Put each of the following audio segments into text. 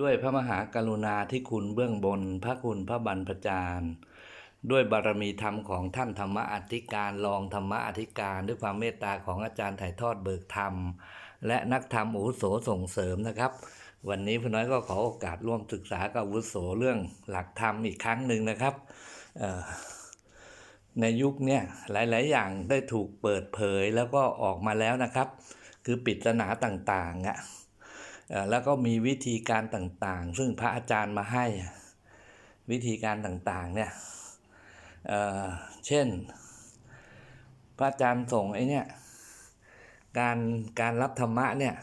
ด้วยพระมหากรุณาธิคุณเบื้องบน พระคุณพระบรรพจารย์ ด้วยบารมีธรรมของท่านธรรมอธิการรองธรรมอธิการด้วยความเมตตาของอาจารย์ถ่ายทอดเบิกธรรม และนักธรรมอุโสส่งเสริมนะครับ วันนี้พี่น้อยก็ขอโอกาสร่วมศึกษากับอุโสเรื่องหลักธรรมอีกครั้งหนึ่งนะครับในยุคนี้หลาย ๆ อย่างได้ถูกเปิดเผยแล้วก็ออกมาแล้วนะครับ คือปริศนาต่างๆอะเอ่อ แล้วก็มีวิธีการต่างๆ ซึ่งพระอาจารย์มาให้วิธีการต่างๆเนี่ยเเช่น พระอาจารย์ส่งไอ้เนี่ยการการรับธรรมะเนี่ย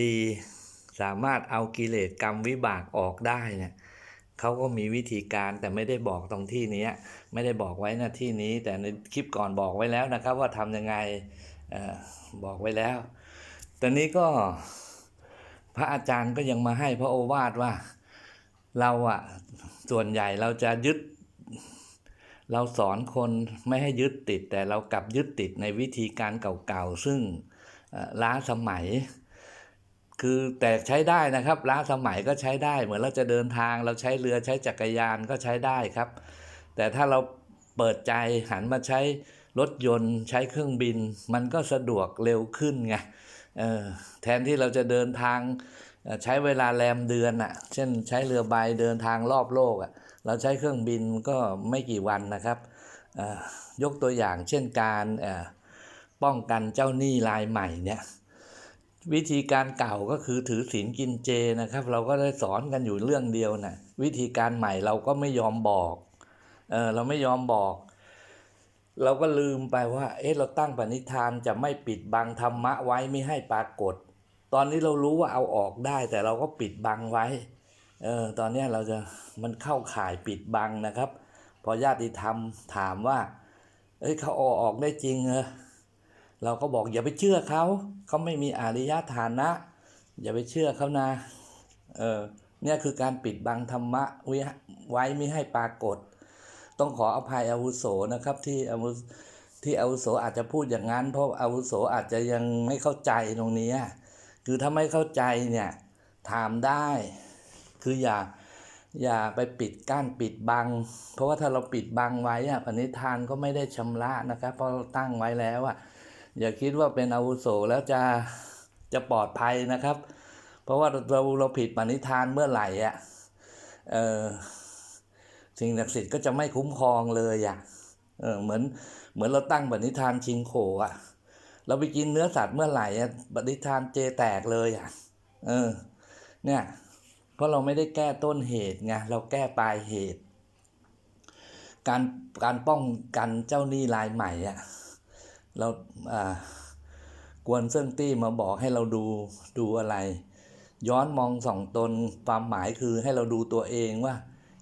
ดีสามารถเอากิเลสกรรมวิบากออกได้เนี่ยเขาก็มีวิธีการแต่ไม่ได้บอกตรงที่นี้ไม่ได้บอกไว้น้าที่นี้ แต่ในคลิปก่อนบอกไว้แล้วนะครับ ว่าทำยังไงออบอกไว้แล้วตอนนี้ก็ พระอาจารย์ก็ยังมาให้พระโอวาทว่า เราอะส่วนใหญ่เราจะยึด เราสอนคนไม่ให้ยึดติด แต่เรากลับยึดติดในวิธีการเก่าๆ ซึ่งล้าสมัย คือแต่ใช้ได้นะครับ ล้าสมัยก็ใช้ได้ เหมือนเราจะเดินทางเราใช้เรือใช้จักรยานก็ใช้ได้ครับ แต่ถ้าเราเปิดใจหันมาใช้รถยนต์ใช้เครื่องบิน มันก็สะดวกเร็วขึ้นไง เออแทนที่เราจะเดินทางใช้เวลาแรมเดือนอะ เช่นใช้เรือใบเดินทางรอบโลกอะ เราใช้เครื่องบินก็ไม่กี่วันนะครับยกตัวอย่างเช่นการป้องกันเจ้าหนี้รายใหม่เนี่ยวิธีการเก่าก็คือถือศีลกินเจนะครับ เราก็ได้สอนกันอยู่เรื่องเดียวนะวิธีการใหม่เราก็ไม่ยอมบอกเออเราไม่ยอมบอก เราก็ลืมไปว่า เอ๊ะเราตั้งปณิธานจะไม่ปิดบังธรรมะไว้ไม่ให้ปรากฏ ตอนนี้เรารู้ว่าเอาออกได้ แต่เราก็ปิดบังไว้ เออตอนนี้เราจะมันเข้าข่ายปิดบังนะครับ พอญาติธรรมถามว่า เอ้ยเขาเอาออกได้จริงเหรอเราก็บอกอย่าไปเชื่อเขาเขาไม่มีอริยฐานะ อย่าไปเชื่อเขานะเออเนี่ยคือการปิดบังธรรมะไว้ไว้ไม่ให้ปรากฏ ต้องขออภัยอาวุโสนะครับที่อาวุที่อาวุโสอาจจะพูดอย่างนั้น เพราะอาวุโสอาจจะยังไม่เข้าใจตรงนี้ คือถ้าไม่เข้าใจเนี่ยถามได้ คืออย่าอย่าไปปิดกั้นปิดบัง เพราะว่าถ้าเราปิดบังไว้อะปณิธานก็ไม่ได้ชำระนะครับ เพราะเราตั้งไว้แล้วอะอย่าคิดว่าเป็นอาวุโสแล้วจะจะปลอดภัยนะครับ เพราะว่าเราเราผิดปณิธานเมื่อไหร่อะเออ สิ่งศักดิ์สิทธิ์ก็จะไม่คุ้มครองเลยอะเออเหมือนเหมือนเราตั้งปณิธานชิงโขอะเราไปกินเนื้อสัตว์เมื่อไหร่อะปณิธานเจแตกเลยอะเออ เนี่ย เพราะเราไม่ได้แก้ต้นเหตุไงเราแก้ปลายเหตุ การการป้องกันเจ้าหนี้รายใหม่อะเราอ่ากวนเซิ่งตี้มาบอกให้เราดูดูอะไร ย้อนมองสองตนความหมายคือให้เราดูตัวเองว่า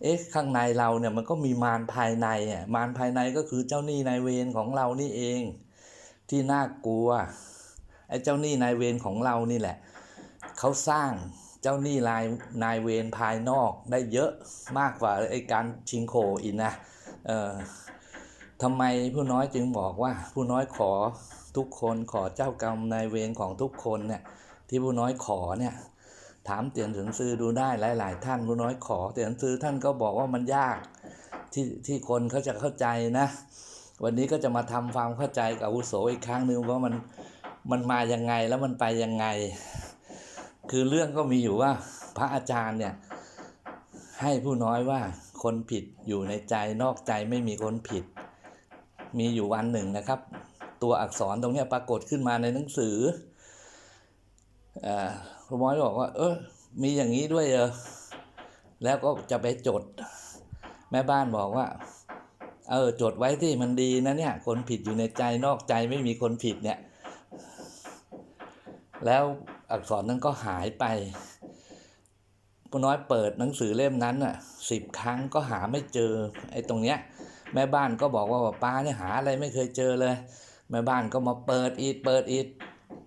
เอ๊ะข้างในเราเนี่ยมันก็มีมารภายในอะมารภายในก็คือเจ้าหนี้นายเวรของเรานี่เอง ที่น่ากลัวไอ้เจ้าหนี้นายเวรของเรานี่แหละเขาสร้างเจ้าหนี้รายนายเวรภายนอกได้เยอะมากกว่าไอ้การชิงโคอีกนะเอ่อทำไมผู้น้อยจึงบอกว่าผู้น้อยขอทุกคนขอเจ้ากรรมนายเวรของทุกคนเนี่ยที่ผู้น้อยขอเนี่ย ถามเตียนถึงซื้อดูได้หลาย ๆ ท่านผู้น้อยขอ เตียนซื้อท่านก็บอกว่ามันยากที่ที่คนเขาจะเข้าใจนะ วันนี้ก็จะมาทำความเข้าใจกับอุโสอีกครั้งหนึ่งว่ามันมันมายังไงแล้วมันไปยังไง คือเรื่องก็มีอยู่ว่าพระอาจารย์เนี่ยให้ผู้น้อยว่าคนผิดอยู่ในใจนอกใจไม่มีคนผิด มีอยู่วันหนึ่งนะครับ ตัวอักษรตรงนี้ปรากฏขึ้นมาในหนังสืออ่ อผู้น้อยบอกว่า เออมีอย่างนี้ด้วยเหรอแล้วก็จะไปจด แม่บ้านบอกว่า เออจดไว้ที่มันดีนะเนี่ย คนผิดอยู่ในใจนอกใจไม่มีคนผิดเนี่ย แล้วอักษรนั้นก็หายไปผู้น้อยเปิดหนังสือเล่มนั้นอะสิบครั้งก็หาไม่เจอไอ้ตรงเนี้ย แม่บ้านก็บอกว่าป้าเนี่ยหาอะไรไม่เคยเจอเลย แม่บ้านก็มาเปิดอีกเปิดอีก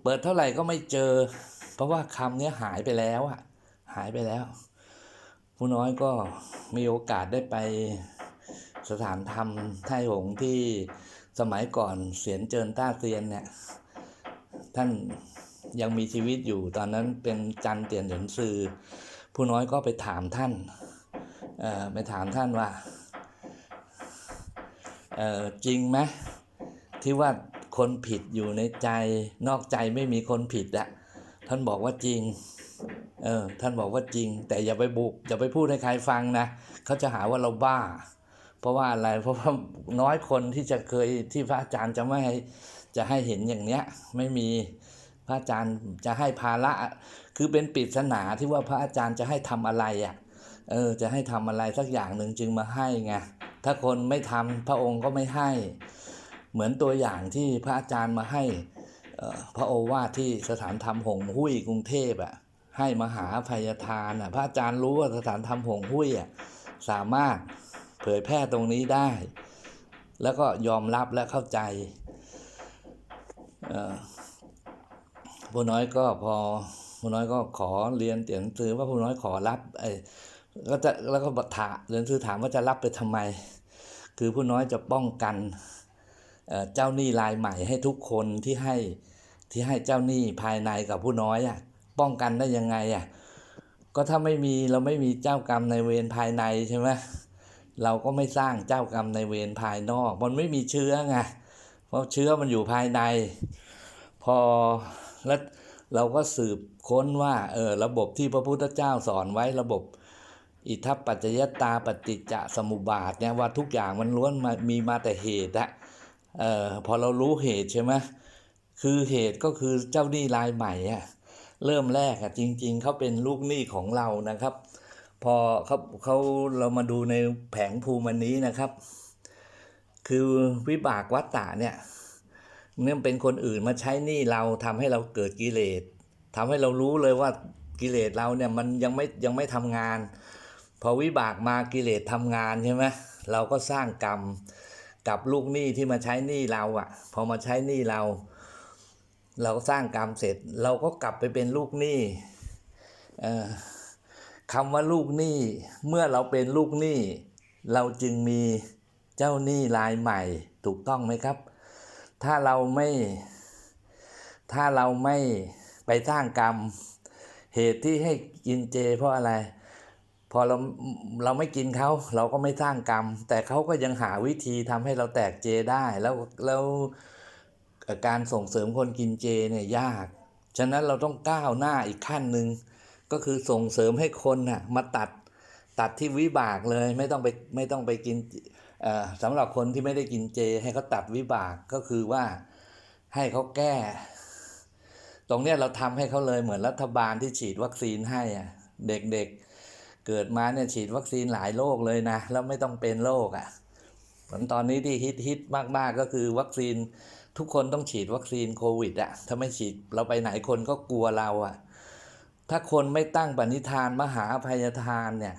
เปิดเท่าไหร่ก็ไม่เจอ เพราะว่าคำเนี้ยหายไปแล้วอะหายไปแล้ว ผู้น้อยก็มีโอกาสได้ไปสถานธรรมไทหงที่สมัยก่อนเสียนเจินต้าเซียนเนี่ย ท่านยังมีชีวิตอยู่ตอนนั้นเป็นจันเตียนเหรินซือผู้น้อยก็ไปถามท่านเอ่อไปถามท่านว่าเอ่อจริงไหมที่ว่าคนผิดอยู่ในใจนอกใจไม่มีคนผิดอะ ท่านบอกว่าจริง เออ ท่านบอกว่าจริง แต่อย่าไปบุกอย่าไปพูดให้ใครฟังนะ เขาจะหาว่าเราบ้า เพราะว่าอะไร เพราะว่าน้อยคนที่จะเคยที่พระอาจารย์จะไม่ให้จะให้เห็นอย่างเนี้ย ไม่มีพระอาจารย์จะให้ภาระ คือเป็นปริศนาที่ว่าพระอาจารย์จะให้ทำอะไรอะ เออ จะให้ทำอะไรสักอย่างหนึ่งจึงมาให้ไง ถ้าคนไม่ทำพระองค์ก็ไม่ให้ เหมือนตัวอย่างที่พระอาจารย์มาให้ พระโอวาทที่สถานธรรมหงหุ้ยกรุงเทพอะให้มหาภัยทานอะพระอาจารย์รู้ว่าสถานธรรมหงหุ้ยอะสามารถเผยแพร่ตรงนี้ได้ แล้วก็ยอมรับและเข้าใจผู้น้อยก็พอผู้น้อยก็ขอเรียนเตียนหนังสือว่าผู้น้อยขอรับไอ้ก็จะแล้วก็ถามเรียนหนังสือถามว่าจะรับไปทำไม คือผู้น้อยจะป้องกัน เออเจ้าหนี้รายใหม่ให้ทุกคนที่ให้ที่ให้เจ้าหนี้ภายในกับผู้น้อยอะป้องกันได้ยังไงอะก็ถ้าไม่มีเราไม่มีเจ้ากรรมในเวรภายในใช่ไหมเราก็ไม่สร้างเจ้ากรรมในเวรภายนอก มันไม่มีเชื้อไงเพราะเชื้อมันอยู่ภายใน พอแล้วเราก็สืบค้นว่าเออระบบที่พระพุทธเจ้าสอนไว้ระบบ อิทัปปัจจยตาปฏิจจสมุปบาทเนี่ยว่าทุกอย่างมันล้วนมามีมาแต่เหตุอะ เอ่อพอเรารู้เหตุใช่ไหมคือเหตุก็คือเจ้าหนี้รายใหม่อะเริ่มแรกอะจริง ๆเขาเป็นลูกหนี้ของเรานะครับ พอเขาเขาเรามาดูในแผงภูมิอันนี้นะครับ คือวิบากวัตตะเนี่ยเนี่ยเป็นคนอื่นมาใช้หนี้เราทำให้เราเกิดกิเลสทำให้เรารู้เลยว่ากิเลสเราเนี่ยมันยังไม่ยังไม่ทำงาน พอวิบากมากิเลสทำงานใช่ไหมเราก็สร้างกรรม กับลูกหนี้ที่มาใช้หนี้เราอะ่ะ พอมาใช้หนี้เรา เราสร้างกรรมเสร็จ เราก็กลับไปเป็นลูกหนี้คำว่าลูกหนี้เมื่อเราเป็นลูกหนี้เราจึงมีเจ้าหนี้รายใหม่ถูกต้องไหมครับ ถ้าเราไม่ ถ้าเราไม่ไปสร้างกรรม เหตุที่ให้กินเจเพราะอะไร พอเราเราไม่กินเขาเราก็ไม่สร้างกรรม แต่เขาก็ยังหาวิธีทำให้เราแตกเจได้ แล้วแล้วการส่งเสริมคนกินเจเนี่ยยาก ฉะนั้นเราต้องก้าวหน้าอีกขั้นหนึ่งก็คือส่งเสริมให้คนน่ะมาตัดตัดที่วิบากเลยไม่ต้องไปไม่ต้องไปกินอ่อสำหรับคนที่ไม่ได้กินเจ ให้เขาตัดวิบากก็คือว่าให้เขาแก้ ตรงเนี้ยเราทำให้เขาเลยเหมือนรัฐบาลที่ฉีดวัคซีนให้อะเด็กๆ เกิดมาเนี่ยฉีดวัคซีนหลายโรคเลยนะ แล้วไม่ต้องเป็นโรคอะผลตอนนี้ที่ฮิตฮิตมากๆก็คือวัคซีนทุกคนต้องฉีดวัคซีนโควิดอะถ้าไม่ฉีดเราไปไหนคนก็กลัวเราอะ ถ้าคนไม่ตั้งปณิธานมหาภัยทานเนี่ย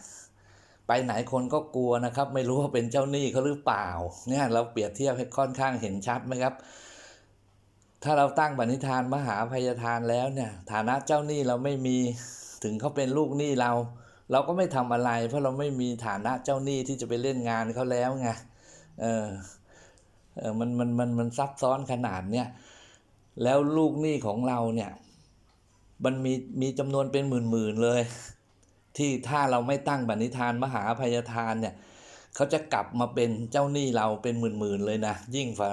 ไปไหนคนก็กลัวนะครับ ไม่รู้ว่าเป็นเจ้าหนี้เขาหรือเปล่าเนี่ยเราเปรียบเทียบให้ค่อนข้างเห็นชัดไหมครับ ถ้าเราตั้งปณิธานมหาภัยทานแล้วเนี่ย ฐานะเจ้าหนี้เราไม่มีถึงเขาเป็นลูกหนี้เรา เราก็ไม่ทำอะไร เพราะเราไม่มีฐานะเจ้าหนี้ที่จะไปเล่นงานเขาแล้วไงเออเออมันมันมันมันซับซ้อนขนาดเนี้ยแล้วลูกหนี้ของเราเนี่ยมันมีมีจำนวนเป็นหมื่นๆเลย ที่ถ้าเราไม่ตั้งปณิธานมหาอภัยทานเนี่ยเขาจะกลับมาเป็นเจ้าหนี้เราเป็นหมื่นๆเลยนะ ยิ่งฝ่า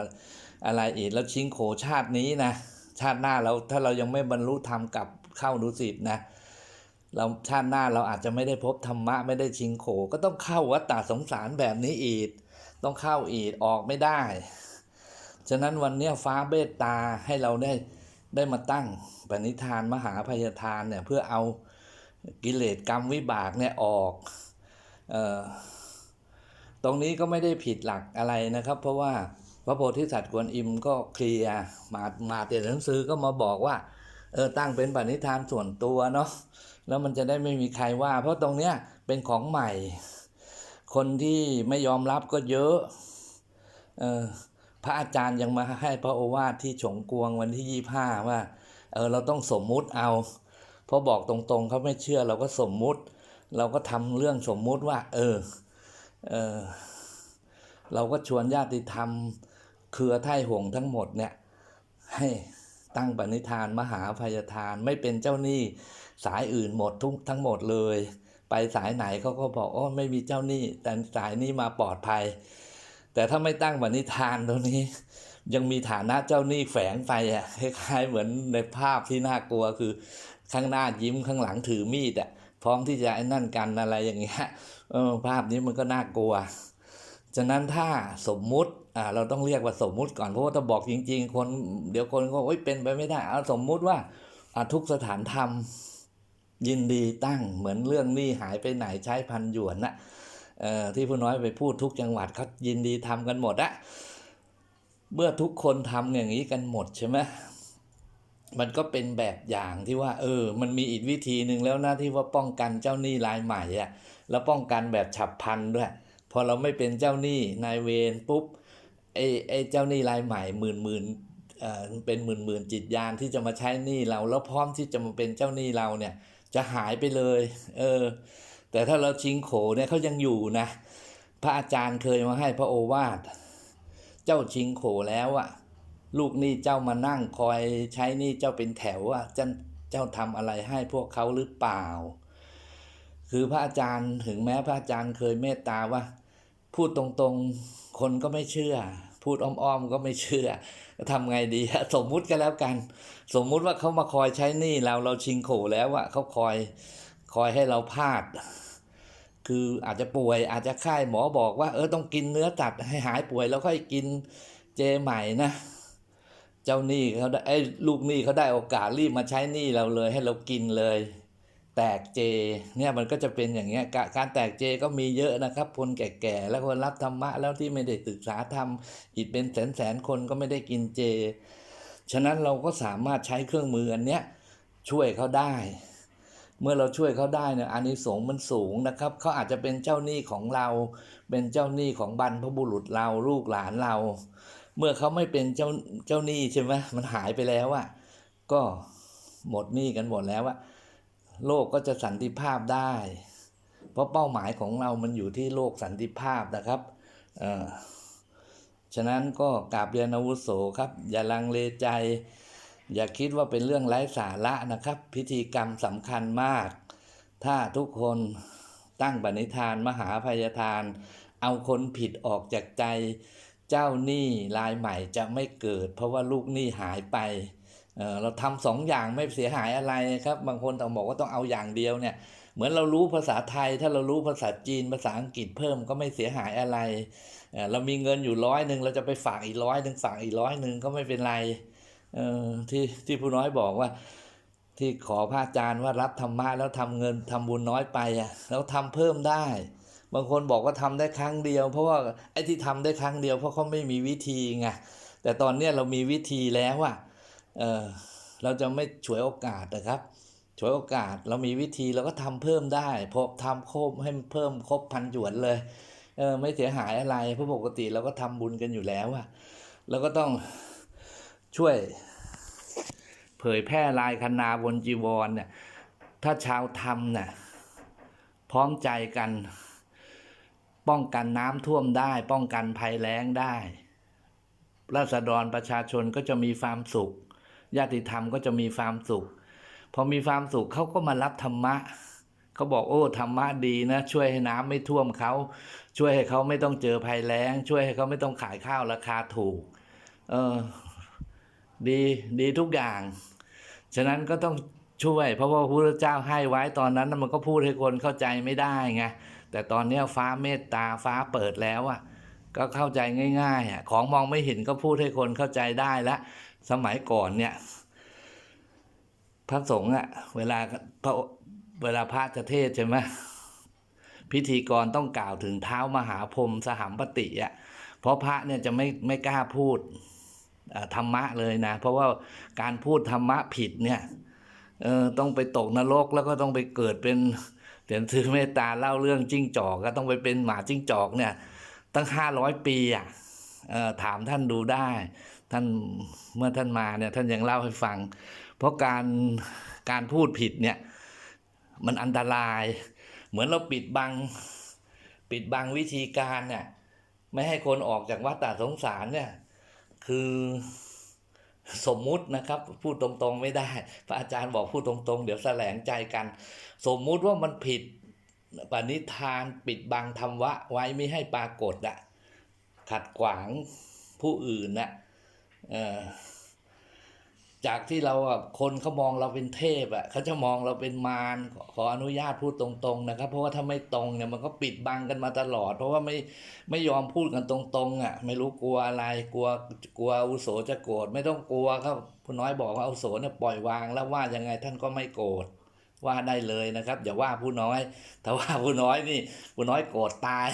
อะไรอีกแล้วชิงโขชาตินี้นะ ชาติหน้าเราถ้าเรายังไม่บรรลุธรรมกลับเข้าดุสิตนะ เราชาติหน้าเราอาจจะไม่ได้พบธรรมะไม่ได้ชิงโข ก็ต้องเข้าวัฏฏะสงสารแบบนี้อีก ต้องเข้าอีกออกไม่ได้ ฉะนั้นวันเนี้ยฟ้าเบตตาให้เราได้ได้มาตั้งปณิธานมหาพยาทานเนี่ยเพื่อเอากิเลสกรรมวิบากเนี่ยออกเอ่อตรงนี้ก็ไม่ได้ผิดหลักอะไรนะครับ เพราะว่าพระโพธิสัตว์กวนอิมก็เคลียร์มามาเตียนหนังสือก็มาบอกว่าเออตั้งเป็นปณิธานส่วนตัวเนาะ แล้วมันจะได้ไม่มีใครว่า เพราะตรงเนี้ยเป็นของใหม่ คนที่ไม่ยอมรับก็เยอะเออพระอาจารย์ยังมาให้พระโอวาทที่ฉงกวงวันที่ยี่ห้าว่าเออเราต้องสมมุติเอาเพราะบอกตรงๆเขาไม่เชื่อเราก็สมมุติ เราก็ทำเรื่องสมมุติว่า เออเออเราก็ชวนญาติธรรม เครือไท่หงทั้งหมดเนี่ยให้ตั้งปณิธานมหาภัยทานไม่เป็นเจ้าหนี้ สายอื่นหมดทุกทั้งหมดเลย ไปสายไหนเขาก็บอกโอ้ไม่มีเจ้าหนี้ แต่สายนี้มาปลอดภัย แต่ถ้าไม่ตั้งปณิธานตรงนี้ ยังมีฐานะเจ้าหนี้แฝงไปอะคล้ายๆเหมือนในภาพที่น่ากลัวคือข้างหน้ายิ้มข้างหลังถือมีดอะพร้อมที่จะไอ้นั่นกันอะไรอย่างเงี้ยเออภาพนี้มันก็น่ากลัวฉะนั้นถ้าสมมุติอ่าเราต้องเรียกว่าสมมุติก่อนเพราะว่าถ้าบอกจริง ๆ คนเดี๋ยวคนก็โอ๊ยเป็นไปไม่ได้เอาสมมุติว่าอ่าทุกสถานธรรม ยินดีตั้งเหมือนเรื่องหนี้หายไปไหนใช้พันหยวนนะเอ่อที่ผู้น้อยไปพูดทุกจังหวัดเขายินดีทำกันหมดอะเมื่อทุกคนทำอย่างนี้กันหมดใช่ไหมมันก็เป็นแบบอย่างที่ว่า เออ มันมีอีกวิธีหนึ่งแล้วนะที่ว่าป้องกันเจ้าหนี้รายใหม่อะแล้วป้องกันแบบฉับพลันด้วย พอเราไม่เป็นเจ้าหนี้นายเวรปุ๊บไอ้ไอ้เจ้าหนี้รายใหม่หมื่นหมื่นเอ่อเป็นหมื่นหมื่นจิตยานที่จะมาใช้หนี้เรา แล้วพร้อมที่จะมาเป็นเจ้าหนี้เราเนี่ย จะหายไปเลย เออ แต่ถ้าเราชิงโขเนี่ยเขายังอยู่นะ พระอาจารย์เคยมาให้พระโอวาท เจ้าชิงโขแล้วอะลูกนี้เจ้ามานั่งคอยใช้นี้เจ้าเป็นแถวอะเจ้าเจ้าทำอะไรให้พวกเขาหรือเปล่า คือพระอาจารย์ถึงแม้พระอาจารย์เคยเมตตาว่า พูดตรงๆ คนก็ไม่เชื่อ พูดอ้อมๆก็ไม่เชื่อทำไงดีสมมุติก็แล้วกัน สมมุติว่าเขามาคอยใช้หนี้เราเราชิงโขแล้วอะเขาคอยคอยให้เราพลาด คืออาจจะป่วยอาจจะไข้หมอบอกว่า เออต้องกินเนื้อตัดให้หายป่วยแล้วค่อยกินเจใหม่นะเจ้าหนี้เขาได้ไอ้ลูกหนี้เขาได้โอกาสรีบมาใช้หนี้เราเลยให้เรากินเลย แตกเจเนี่ยมันก็จะเป็นอย่างเงี้ยการแตกเจก็มีเยอะนะครับคนแก่ๆแล้วคนรับธรรมะแล้วที่ไม่ได้ศึกษาธรรมอีกเป็นแสนๆคนก็ไม่ได้กินเจ ฉะนั้นเราก็สามารถใช้เครื่องมืออันเนี้ยช่วยเขาได้ เมื่อเราช่วยเขาได้เนี่ยอานิสงส์มันสูงนะครับเขาอาจจะเป็นเจ้าหนี้ของเรา เป็นเจ้าหนี้ของบรรพบุรุษเราลูกหลานเรา เมื่อเขาไม่เป็นเจ้าเจ้าหนี้ใช่ไหมมันหายไปแล้วอะก็หมดหนี้กันหมดแล้วอะ โลกก็จะสันติภาพได้ เพราะเป้าหมายของเรามันอยู่ที่โลกสันติภาพนะครับเอ่อฉะนั้นก็กราบเรียนอาวุโสครับ อย่าลังเลใจ อย่าคิดว่าเป็นเรื่องไร้สาระนะครับ พิธีกรรมสำคัญมาก ถ้าทุกคนตั้งปณิธานมหาพยทาน เอาคนผิดออกจากใจ เจ้าหนี้รายใหม่จะไม่เกิด เพราะว่าลูกหนี้หายไป เราทำสองอย่างไม่เสียหายอะไรครับ บางคนต้องบอกว่าต้องเอาอย่างเดียวเนี่ย เหมือนเรารู้ภาษาไทย ถ้าเรารู้ภาษาจีนภาษาอังกฤษเพิ่มก็ไม่เสียหายอะไรเเรามีเงินอยู่ร้อยหนึ่งเราจะไปฝากอีกร้อยหนึ่งฝากอีกร้อยหนึ่งก็ไม่เป็นไรที่ที่ผู้น้อยบอกว่า ที่ขอพระอาจารย์ว่ารับธรรมะแล้วทำเงินทำบุญน้อยไปอะแล้วทำเพิ่มได้ บางคนบอกว่าทำได้ครั้งเดียว เพราะว่าไอ้ที่ทำได้ครั้งเดียวเพราะเขาไม่มีวิธีไงแต่ตอนเนี้ยเรามีวิธีแล้วอะ เออเราจะไม่ฉวยโอกาสนะครับฉวยโอกาสเรามีวิธีเราก็ทำเพิ่มได้พอทำครบให้เพิ่มครบพันหยวนเลยเออไม่เสียหายอะไรเพราะปกติเราก็ทำบุญกันอยู่แล้วอะเราก็ต้องช่วย เผยแพร่ลายคณาบนจีวรเนี่ยถ้าชาวธรรมเนี่ยพร้อมใจกัน ป้องกันน้ำท่วมได้ ป้องกันภัยแล้งได้ ราษฎรประชาชนก็จะมีความสุข ญาติธรรมก็จะมีความสุข พอมีความสุขเขาก็มารับธรรมะเขาบอกโอ้ธรรมะดีนะ ช่วยให้น้ำไม่ท่วมเขาช่วยให้เขาไม่ต้องเจอภัยแล้ง ช่วยให้เขาไม่ต้องขายข้าวราคาถูก เออดีดีทุกอย่าง ฉะนั้นก็ต้องช่วย เพราะว่าพระพุทธเจ้าให้ไว้ตอนนั้นมันก็พูดให้คนเข้าใจไม่ได้ไงแต่ตอนนี้ฟ้าเมตตาฟ้าเปิดแล้วอะก็เข้าใจง่ายๆอะของมองไม่เห็นก็พูดให้คนเข้าใจได้ละ สมัยก่อนเนี่ย พระสงฆ์อะเวลาพระเวลาพระจะเทศใช่ไหมพิธีกรต้องกล่าวถึงเท้ามหาพรมสหัมปติอะเพราะพระเนี่ยจะไม่ไม่กล้าพูดธรรมะเลยนะ เพราะว่าการพูดธรรมะผิดเนี่ยเออต้องไปตกนรกแล้วก็ต้องไปเกิดเป็นเดี๋ยวซื้อเมตตาเล่าเรื่องจิ้งจอกก็ต้องไปเป็นหมาจิ้งจอกเนี่ย ตั้งห้าร้อยปีอะถามท่านดูได้ ท่านเมื่อท่านมาเนี่ยท่านยังเล่าให้ฟัง เพราะการการพูดผิดเนี่ยมันอันตราย เหมือนเราปิดบังปิดบังวิธีการเนี่ยไม่ให้คนออกจากวัฏฏะสงสารเนี่ยคือสมมุตินะครับ พูดตรงๆไม่ได้ พระอาจารย์บอกพูดตรงๆ เดี๋ยวแสลงใจกัน สมมุติว่ามันผิดปณิธานปิดบังธรรมะไว้ไม่ให้ปรากฏอะขัดขวางผู้อื่นนะเอ่อ จากที่เราคนเขามองเราเป็นเทพอะเขาจะมองเราเป็นมารขอขออนุญาตพูดตรงๆนะครับ เพราะว่าถ้าไม่ตรงเนี่ยมันก็ปิดบังกันมาตลอด เพราะว่าไม่ไม่ยอมพูดกันตรงๆอะไม่รู้กลัวอะไรกลัวกลัวอุโสจะโกรธไม่ต้องกลัวครับผู้น้อยบอกว่าอุโสเนี่ยปล่อยวางแล้วว่ายังไงท่านก็ไม่โกรธว่าได้เลยนะครับอย่าว่าผู้น้อยถ้าว่าผู้น้อยนี่ผู้น้อยโกรธตาย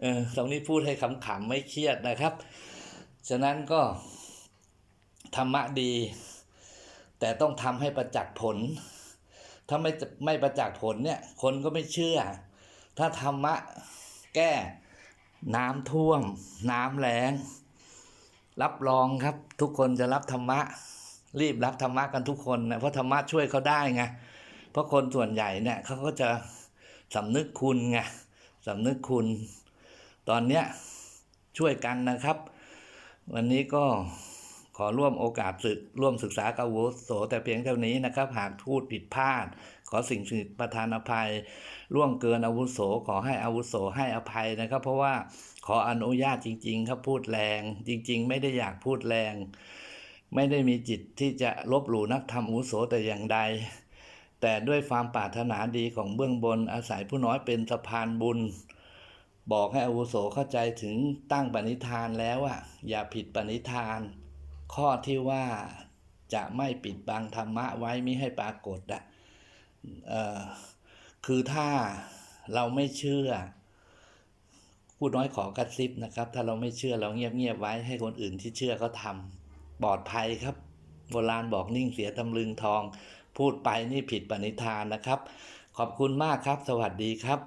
เออตรงนี้พูดให้ขำๆไม่เครียดนะครับ ฉะนั้นก็ ธรรมะดี แต่ต้องทำให้ประจักษ์ผล ถ้าไม่ไม่ประจักษ์ผลเนี่ย คนก็ไม่เชื่อ ถ้าธรรมะแก้น้ำท่วม น้ำแรงรับรองครับ ทุกคนจะรับธรรมะ รีบรับธรรมะกันทุกคนนะเพราะธรรมะช่วยเขาได้ไงเพราะคนส่วนใหญ่เนี่ยเขาก็จะสำนึกคุณไงสำนึกคุณ ตอนเนี้ยช่วยกันนะครับ วันนี้ก็ ขอร่วมโอกาสศึกร่วมศึกษากับอาวุโสแต่เพียงเท่านี้นะครับ หากพูดผิดพลาด ขอสิ่งสิ่งประทานอภัยล่วงเกินอาวุโสขอให้อาวุโสให้อภัยนะครับ เพราะว่าขออนุญาตจริง ๆ ครับพูดแรง จริง ๆ ไม่ได้อยากพูดแรง ไม่ได้มีจิตที่จะลบหลู่นักธรรมอาวุโสแต่อย่างใด แต่ด้วยความปรารถนาดีของเบื้องบนอาศัยผู้น้อยเป็นสะพานบุญบอกให้อาวุโสเข้าใจถึงตั้งปณิธานแล้วอะอย่าผิดปณิธาน ข้อที่ว่าจะไม่ปิดบังธรรมะไว้ไม่ให้ปรากฏอะเอ่อคือถ้าเราไม่เชื่อผู้น้อยขอกระซิบนะครับ ถ้าเราไม่เชื่อเราเงียบๆไว้ให้คนอื่นที่เชื่อเขาทำปลอดภัยครับโบราณบอกนิ่งเสียตำลึงทอง พูดไปนี่ผิดปณิธานนะครับ ขอบคุณมากครับ สวัสดีครับ